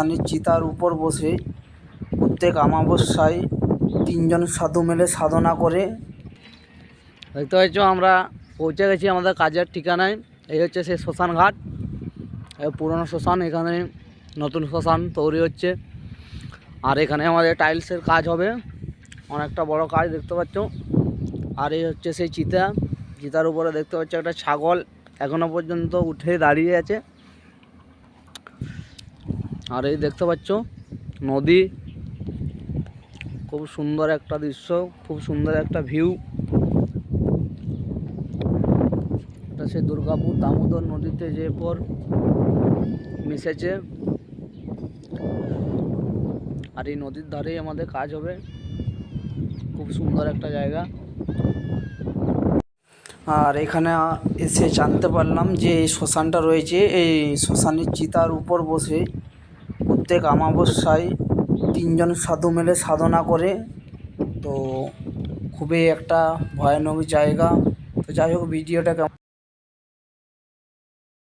শ্মশানের চিতার উপর বসে প্রত্যেক আমাবস্যায় তিনজন সাধু মিলে সাধনা করে। দেখতে পাচ্ছ, আমরা পৌঁছে গেছি আমাদের কাজের ঠিকানায়। এই হচ্ছে সেই শ্মশান ঘাট। পুরনো শ্মশান, এখানে নতুন শ্মশান তৈরি হচ্ছে। আর এখানে আমাদের টাইলসের কাজ হবে। অনেকটা বড় কাজ, দেখতে পাচ্ছ। আর এই হচ্ছে সেই চিতা। চিতার উপরে দেখতে পাচ্ছ, একটা ছাগল এখনও পর্যন্ত উঠে দাঁড়িয়ে আছে। আর এই দেখতে পাচ্ছ, নদী। খুব সুন্দর একটা দৃশ্য, খুব সুন্দর একটা ভিউ এটা সেই দুর্গাপুর দামোদর নদীতে যে পর মিশেছে। আর এই নদীর ধারেই আমাদের কাজ হবে। খুব সুন্দর একটা জায়গা। আর এখানে এসে জানতে পারলাম যে এই শ্মশানটা রয়েছে। এই শ্মশানের চিতার উপর বসে প্রত্যেক আমাবস্যায় তিনজন সাধু মিলে সাধনা করে। তো খুবই একটা ভয়ানক জায়গা। তো যাই হোক, ভিডিওটা কেমন?